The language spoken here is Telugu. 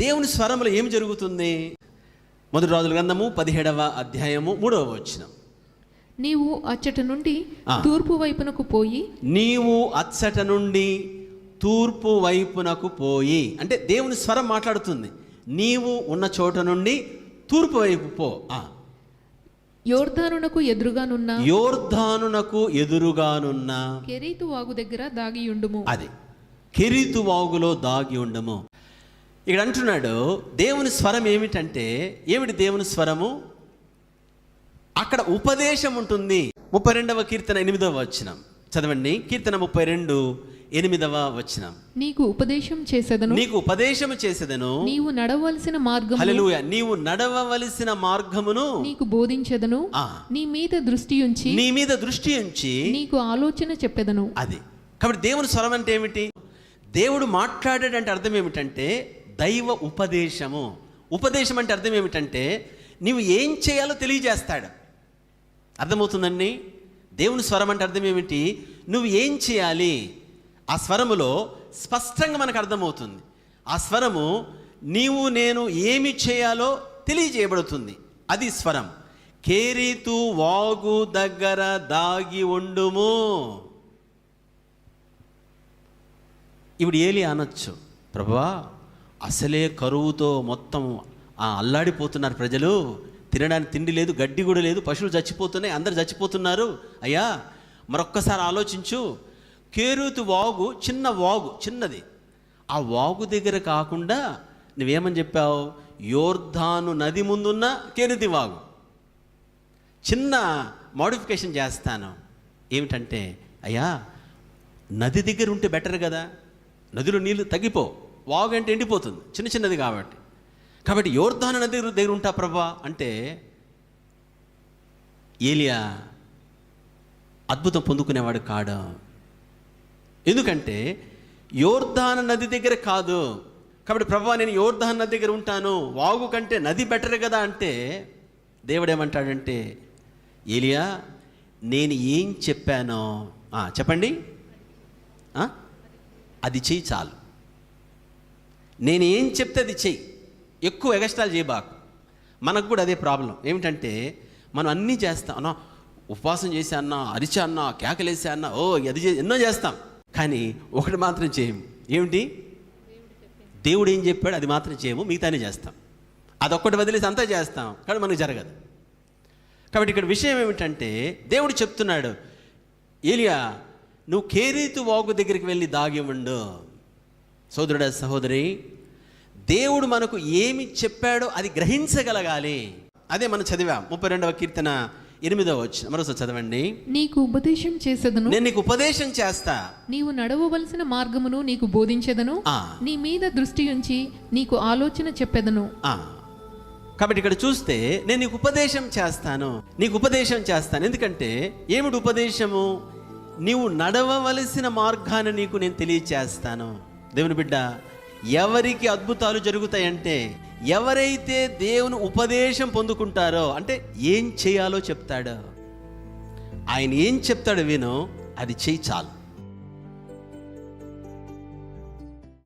దేవుని స్వరంలో ఏం జరుగుతుంది? మొదటి రోజుల గ్రంథము పదిహేడవ అధ్యాయము మూడవ వచనం. నీవు అచ్చట నుండి. తూర్పు వైపునకు పోయి నీవు అచ్చట నుండి తూర్పు వైపునకు పోయి. అంటే దేవుని స్వరం మాట్లాడుతుంది. నీవు ఉన్న చోట నుండి తూర్పు వైపు పో. యోర్ధానునకు ఎదురుగానున్న యోర్ధానునకు ఎదురుగానున్న కెరీతు వాగు దగ్గర దాగియుండుము అది. కెరీతు వాగులో దాగి ఉండము. ఇక్కడ అంటున్నాడు దేవుని స్వరం ఏమిటంటే ఏమిటి దేవుని స్వరము? అక్కడ ఉపదేశం ఉంటుంది. ముప్పై రెండవ కీర్తన ఎనిమిదవ వచనం. చదవండి. కీర్తన ముప్పై రెండు ఎనిమిదవ వచనం. నీకు ఉపదేశం చేసేదను. నీకు ఉపదేశము చేసేదను. నీవు నడవలసిన హల్లెలూయ. నీవు నడవవలసిన మార్గమును. నీకు బోధించెదను. నీ మీద దృష్టి ఉంచి. నీ మీద దృష్టి ఉంచి. నీకు ఆలోచన చెప్పెదను. అది. కాబట్టి దేవుని స్వరం అంటే ఏమిటి? దేవుడు మాట్లాడాడంటే అర్థం ఏమిటంటే దైవ ఉపదేశము. ఉపదేశం అంటే అర్థం ఏమిటంటే నీవు ఏం చేయాలో తెలియజేస్తాడు. అర్థమవుతుందండి? దేవుని స్వరం అంటే అర్థం ఏమిటి? నువ్వు ఏం చేయాలి? ఆ స్వరములో స్పష్టంగా మనకు అర్థమవుతుంది. ఆ స్వరము నీవు నేను ఏమి చేయాలో తెలియజేయబడుతుంది. అది స్వరం. కేరీతు వాగు దగ్గర దాగి ఉండుము ఇప్పుడు ఏలి అనొచ్చు. ప్రభువా అసలే కరువుతో మొత్తం అల్లాడిపోతున్నారు ప్రజలు. తినడానికి తిండి లేదు గడ్డి కూడా లేదు పశువులు చచ్చిపోతున్నాయి అందరు చచ్చిపోతున్నారు. అయ్యా మరొక్కసారి ఆలోచించు. కేరూతు వాగు చిన్న వాగు చిన్నది. ఆ వాగు దగ్గర కాకుండా నువ్వేమని చెప్పావు? యోర్ధాను నది ముందున్న కేరుతి వాగు. చిన్న మోడిఫికేషన్ చేస్తాను. ఏమిటంటే అయ్యా నది దగ్గర ఉంటే బెటర్ కదా. నదిలో నీళ్ళు తగ్గిపో. వాగు అంటే ఎండిపోతుంది. చిన్న చిన్నది కాబట్టి. కాబట్టి యోర్ధాన నది దగ్గర ఉంటా ప్రభా అంటే ఏలియా అద్భుతం పొందుకునేవాడు కాడు. ఎందుకంటే యోర్ధాన నది దగ్గర కాదు. కాబట్టి ప్రభా నేను యోర్ధాన నది దగ్గర ఉంటాను. వాగు కంటే నది బెటర్ కదా అంటే దేవుడు ఏమంటాడంటే ఏలియా నేను ఏం చెప్పానో చెప్పండి. అది చెయ్యి చాలు. నేను ఏం చెప్తే అది చెయ్యి. ఎక్కువ ఎగస్ట్రాలు చేయబాకు. మనకు కూడా అదే ప్రాబ్లం. ఏమిటంటే మనం అన్నీ చేస్తాం. అన్న ఉపవాసం చేసా అన్నా అరిచా అన్నా కేకలేసా అన్నా ఓ అది ఎన్నో చేస్తాం. కానీ ఒకటి మాత్రం చేయము. ఏమిటి? దేవుడు ఏం చెప్పాడు అది మాత్రం చేయము. మిగతానే చేస్తాం. అదొక్కటి వదిలేసి అంతా చేస్తాం. కానీ మనకు జరగదు. కాబట్టి ఇక్కడ విషయం ఏమిటంటే దేవుడు చెప్తున్నాడు ఏలియా నువ్వు కేరీతు వాగు దగ్గరికి వెళ్ళి దాగి ఉండు. సోదరుడ సహోదరి దేవుడు మనకు ఏమి చెప్పాడో అది గ్రహించగలగాలి. అదే మనం చదివాం ముప్పై రెండవ కీర్తన ఎనిమిదవ వచ్చిన మరోసారి చదవండి. నీకు ఉపదేశం చేసేదను. నేను నీకు ఉపదేశం చేస్తా. నీవు నడవవలసిన మార్గమును నీకు బోధించెదను. ఆ. నీ మీద దృష్టి ఉంచి నీకు ఆలోచన చెప్పెదను. ఆ. కాబట్టి ఇక్కడ చూస్తే నేను నీకు ఉపదేశం చేస్తాను. నీకు ఉపదేశం చేస్తాను. ఎందుకంటే ఏమిటి ఉపదేశము? నీవు నడవవలసిన మార్గాన్ని నీకు నేను తెలియచేస్తాను. దేవుని బిడ్డ ఎవరికి అద్భుతాలు జరుగుతాయంటే ఎవరైతే దేవుని ఉపదేశం పొందుకుంటారో అంటే ఏం చేయాలో చెప్తాడో ఆయన ఏం చెప్తాడో విను అది చెయ్యి చాలు.